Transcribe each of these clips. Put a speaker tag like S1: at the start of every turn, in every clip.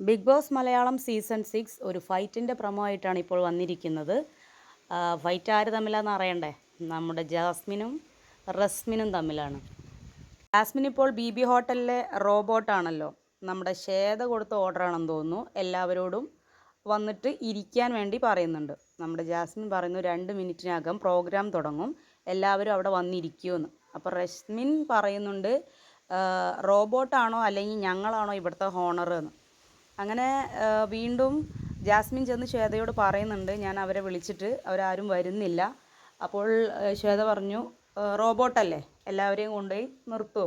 S1: Bigg Boss Malayalam season six ഒരു ഫൈറ്റിന്റെ promo ആയിട്ടാണ് ഇപ്പോൾ വന്നിരിക്കുന്നത്. ഫൈറ്റ് ആര് തമ്മിലാണെന്ന് അറിയണ്ടേ? നമ്മുടെ ജാസ്മിനും റസ്മിനും തമ്മിലാണ്. ജാസ്മിൻ ഇപ്പോൾ ബി ബി ഹോട്ടലിലെ റോബോട്ടാണല്ലോ. നമ്മുടെ ശ്വേത കൊടുത്ത ഓർഡറാണെന്ന് തോന്നുന്നു. എല്ലാവരോടും വന്നിട്ട് ഇരിക്കാൻ വേണ്ടി പറയുന്നുണ്ട്. നമ്മുടെ ജാസ്മിൻ പറയുന്നു രണ്ട് മിനിറ്റിനകം പ്രോഗ്രാം തുടങ്ങും. എല്ലാവരും അവിടെ വന്നിരിക്കുമെന്ന്. അപ്പോൾ റസ്മിൻ പറയുന്നുണ്ട് റോബോട്ടാണോ അല്ലെങ്കിൽ ഞങ്ങളാണോ ഇവിടുത്തെ ഹോണർ എന്ന് അങ്ങനെ വീണ്ടും ജാസ്മിൻ ചെന്ന് ശ്വേതയോട് പറയുന്നുണ്ട് ഞാൻ അവരെ വിളിച്ചിട്ട് അവരാരും വരുന്നില്ല. അപ്പോൾ ശ്വേത പറഞ്ഞു "ആ, റോബോട്ടല്ലേ? എല്ലാവരെയും കൊണ്ടുപോയി നിർത്തുമോ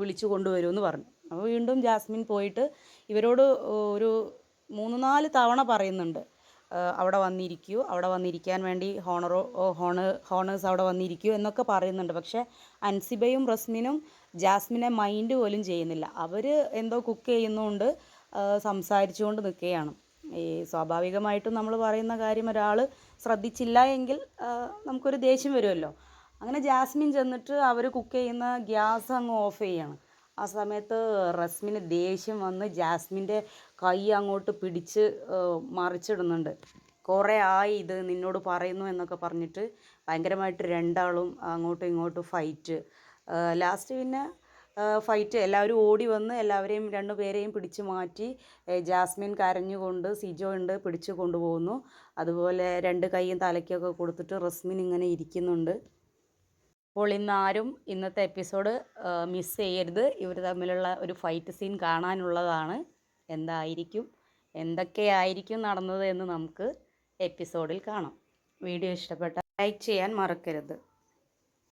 S1: വിളിച്ചു കൊണ്ടുവരുമെന്ന് പറഞ്ഞു. അപ്പോൾ വീണ്ടും ജാസ്മിൻ പോയിട്ട് ഇവരോട് ഒരു മൂന്ന് നാല് തവണ പറയുന്നുണ്ട് അവിടെ വന്നിരിക്കൂ അവിടെ വന്നിരിക്കാൻ വേണ്ടി ഹോണറോ ഹോണ് ഹോണേഴ്സ് അവിടെ വന്നിരിക്കൂ എന്നൊക്കെ പറയുന്നുണ്ട്. പക്ഷേ അൻസിബയും റസ്മിനും ജാസ്മിനെ മൈൻഡ് പോലും ചെയ്യുന്നില്ല. അവർ എന്തോ കുക്ക് ചെയ്യുന്നതുകൊണ്ട് ആ, സംസാരിച്ചുകൊണ്ട് നിൽക്കുകയാണ്. ഈ സ്വാഭാവികമായിട്ടും നമ്മൾ പറയുന്ന കാര്യം ഒരാൾ ശ്രദ്ധിച്ചില്ല എങ്കിൽ നമുക്കൊരു ദേഷ്യം വരുമല്ലോ. അങ്ങനെ ജാസ്മിൻ ചെന്നിട്ട് അവർ കുക്ക് ചെയ്യുന്ന ഗ്യാസ് അങ്ങ് ഓഫ് ചെയ്യാണ്. ആ സമയത്ത് റസ്മിന് ദേഷ്യം വന്ന് ജാസ്മിന്റെ കൈ അങ്ങോട്ട് പിടിച്ച് മറിച്ചിടുന്നുണ്ട്. കുറേ ആയി ഇത് നിന്നോട് പറയുന്നു എന്നൊക്കെ പറഞ്ഞിട്ട് ഭയങ്കരമായിട്ട് രണ്ടാളും അങ്ങോട്ടും ഇങ്ങോട്ടും ഫൈറ്റ് ലാസ്റ്റ് പിന്നെ ഫൈറ്റ് എല്ലാവരും ഓടി വന്ന് എല്ലാവരെയും രണ്ടു പേരെയും പിടിച്ചു മാറ്റി ജാസ്മിൻ കരഞ്ഞുകൊണ്ട് സിജോ ഉണ്ട് പിടിച്ചു കൊണ്ടുപോകുന്നു. അതുപോലെ രണ്ട് കൈയും തലയ്ക്കൊക്കെ കൊടുത്തിട്ട് റസ്മിൻ ഇങ്ങനെ ഇരിക്കുന്നുണ്ട്. അപ്പോൾ ഇന്നാരും ഇന്നത്തെ എപ്പിസോഡ് മിസ് ചെയ്യരുത്. ഇവർ തമ്മിലുള്ള ഒരു ഫൈറ്റ് സീൻ കാണാനുള്ളതാണ്. എന്തായിരിക്കും? എന്തൊക്കെയായിരിക്കും നടന്നത് എന്ന് നമുക്ക് എപ്പിസോഡിൽ കാണാം. വീഡിയോ ഇഷ്ടപ്പെട്ട ലൈക്ക് ചെയ്യാൻ മറക്കരുത്.